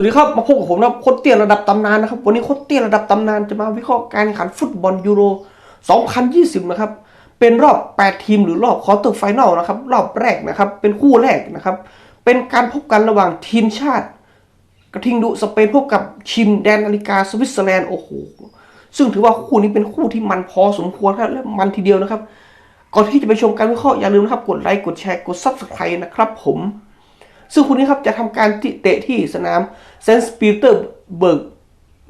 สวัสดีครับมาพบกับผมนะครับโค้ชเตี้ยระดับตำนานนะครับ วันนี้โค้ชเตี้ยระดับตำนานจะมาวิเคราะห์การแข่งขันฟุตบอลยูโร 2020 นะครับ เป็นรอบ 8 ทีมหรือรอบควอเตอร์ไฟแนลนะครับ รอบแรกนะครับ เป็นคู่แรกนะครับ เป็นการพบกันระหว่างทีมชาติ กระทิงดุสเปนพบกับชิมแดนนาฬิกาสวิตเซอร์แลนด์โอ้โหซึ่งถือว่าคู่นี้เป็นคู่ที่มันพอสมควรครับและมันทีเดียวนะครับ ก่อนที่จะไปชมการวิเคราะห์อย่าลืมนะครับกดไลค์กดแชร์กด Subscribe นะครับผม ซึ่งคู่นี้ครับจะทำการเตะที่สนามเซนต์ปีเตอร์เบิร์ก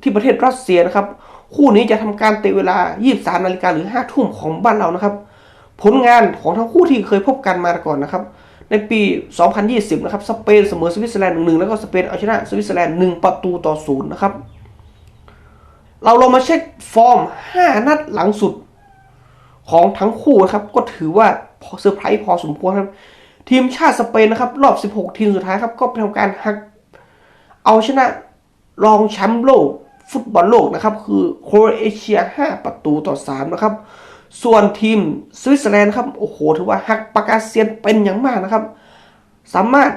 ที่ประเทศรัสเซียนะครับ คู่นี้จะทำการเตะเวลา 23นาฬิกาหรือ 5 ทุ่มของบ้านเรานะครับ ผลงานของทั้งคู่ที่เคยพบกันมาก่อนนะครับ ในปี 2020 นะครับ สเปนเสมอสวิตเซอร์แลนด์1-1 แล้วก็สเปนเอาชนะสวิตเซอร์แลนด์1ประตูต่อ0นะครับ เราลองมาเช็คฟอร์ม 5 นัดหลังสุดของทั้งคู่นะครับ ก็ถือว่าเซอร์ไพรส์พอสมควรครับ ทีมชาติสเปนนะครับ รอบ 16 ทีมสุดท้ายครับ ก็เป็นทำการหัก เอาชนะรองแชมป์โลก ฟุตบอลโลกนะครับ คือโครเอเชีย 5 ประตูต่อ 3 นะครับ ส่วนทีมสวิตเซอร์แลนด์ครับ โอ้โห ถือว่าหักปากกาเซียนเป็นอย่างมากนะครับ สามารถ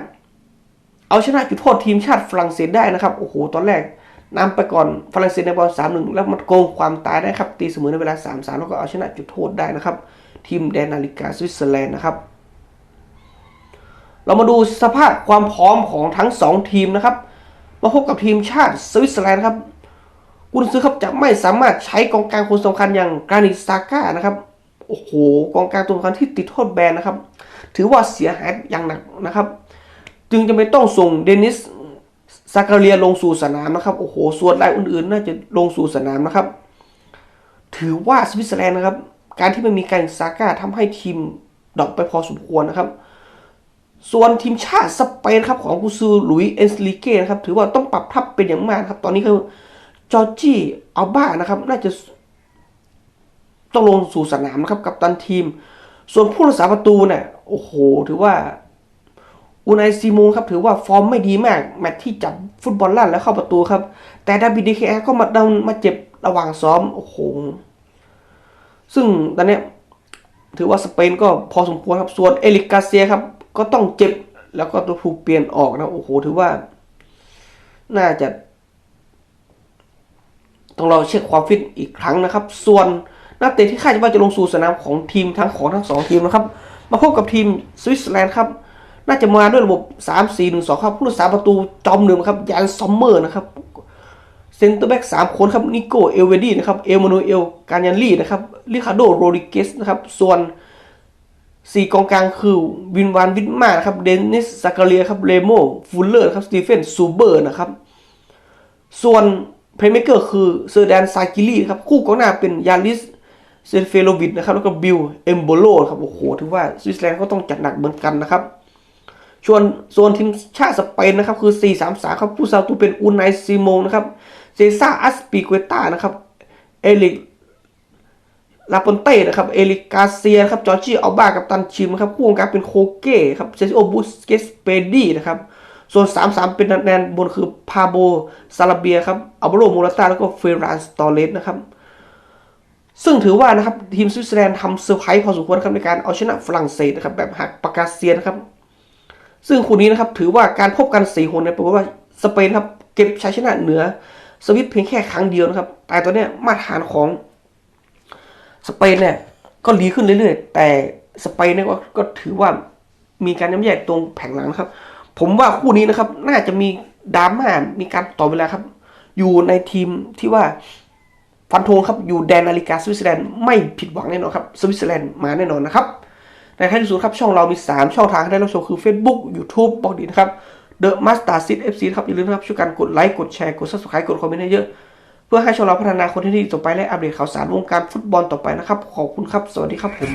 เอาชนะจุดโทษทีมชาติฝรั่งเศสได้นะครับ โอ้โห ตอนแรกนำไปก่อนฝรั่งเศสในบอล3-1แล้วมันโกงความตายได้ครับ ตีเสมอในเวลา3-3แล้วก็เอาชนะจุดโทษได้นะครับ ทีมแดนนาฬิกาสวิตเซอร์แลนด์นะครับ เรามาดูสภาพความพร้อมของทั้ง 2 ทีมนะครับ มาพบกับทีมชาติสวิตเซอร์แลนด์ครับกุนซือครับจะไม่สามารถใช้กองกลางคนสำคัญอย่างกรานิตซาก้านะครับ โอ้โห กองกลางตัวสำคัญที่ติดโทษแบนนะครับ ถือว่าเสียหายอย่างหนักนะครับ จึงจะไม่ต้องส่งเดนิสซาคาเรียลงสู่สนามนะครับ โอ้โห ส่วนรายอื่นๆ น่าจะลงสู่สนามนะครับ ถือว่าสวิตเซอร์แลนด์นะครับ การที่ไม่มีการซาก้าทำให้ทีมดรอปไปพอสมควรนะครับ ส่วนทีมชาติสเปนครับของกุซูหลุยเอนสลิเก้นะครับ ถือว่าต้องปรับทัพเป็นอย่างมากครับ ตอนนี้คือจอร์จี้อัลบ้านะครับ น่าจะต้องลงสู่สนามนะครับ กับตันทีม ส่วนผู้รักษาประตูเนี่ยโอ้โห ถือว่าอูนายซีมูครับถือว่าฟอร์มไม่ดีมาก แมตที่จับฟุตบอลลั่นแล้วเข้าประตูครับ แต่ดาบิดดีเคก็มาดันมาเจ็บระหว่างซ้อม โอ้โห ซึ่งตอนนี้ถือว่าสเปนก็พอสมควรครับ ส่วนเอลิกกาเซียครับ ก็ต้องเจ็บแล้วก็ต้องถูกเปลี่ยนออกนะโอ้โหถือว่า น่าจะ ต้องรอเช็คความฟิตอีกครั้งนะครับ ส่วนนักเตะที่คาดว่าจะลงสู่สนามของทีมทั้งของทั้งสองทีมนะครับ มาพบกับทีมสวิตเซอร์แลนด์ครับ น่าจะมาด้วยระบบ 3 4 1 2 ครับ ผู้รักษาประตูจอมหนึ่งครับยานซอมเมอร์นะครับเซนเตอร์แบ็กสามคนครับนิโกเอลเวดีนะครับเอลมานูเอลการยันลี่นะครับริคาร์โดโรดิเกสนะครับ ส่วน สี่กองกลางคือวินวานวิทมานะครับเดนิสซาคาเรียครับเลโมฟูลเลอร์ครับสตีเฟนซูเบอร์นะครับ ส่วนเพลย์เม k เกอร์คือเซอร์แดนซากิลีครับคู่กองหน้าเป็นยาลิสเซนเฟโลวิดนะครับแล้วก็บิลเอมโบโลครับโอ้โหถือว่าสวิตเซอร์แลนด์ก็ต้องจัดหนักเหมือนกันนะครับส่วนส่วนทีมชาติสเปนนะครับคือ 4-3-3 ครับ ผู้สาประตูเป็นอูนายซิโมนะครับ เซซ่าอัสปีเกต้านะครับ เอลิก ลาปนเต้นะครับ เอลิกาเซียครับ จอร์จีอัลบากับตันชิมนะครับคู่กลางเป็นโคเก้ครับ เซซิโอบูสเกสเปดีนะครับ ส่วน 3-3 เป็นแดนบนคือพาโบซาลาเบียครับ อัลบโรโมราตาแล้วก็เฟรานสตอเลสนะครับ ซึ่งถือว่านะครับทีมสวิตเซอร์แลนด์ทำเซอร์ไพรส์พอสมควรครับในการเอาชนะฝรั่งเศสนะครับแบบหักปากกาเซียนครับ ซึ่งคู่นี้นะครับถือว่าการพบกันสี่คนเนี่ยแปลว่าสเปนครับเก็บชัยชนะเหนือสวิตเพียงแค่ครั้งเดียวนะครับ แต่ตอนเนี้ยมาตรฐานของ เปนเนี่ยก็ดีขึ้นเรื่อยๆ แต่สเปนเนี่ยก็ก็ถือว่ามีการย้ำแยกตรงแผงหลังนะครับ ผมว่าคู่นี้นะครับ น่าจะมีดราม่ามีการต่อเวลาครับ อยู่ในทีมที่ว่าฟันธงครับอยู่แดนนาฬิกาสวิตเซอร์แลนด์ไม่ผิดหวังแน่นอนครับสวิตเซอร์แลนด์มาแน่นอนนะครับในท้ายที่สุดครับช่องเรามี 3 ช่องทางให้ได้รับชมคือ Facebook YouTube บอกดีนะครับ The Master Seed FC ครับอย่าลืมนะครับช่วยกันกดไลค์กดแชร์กด Subscribe กดคอมเมนต์ให้เยอะ พื่อให้ช่องเราพัฒนาคนที่ดีต่อไปและอัปเดตข่าวสารวงการฟุตบอลต่อไปนะครับ ขอบคุณครับ สวัสดีครับผม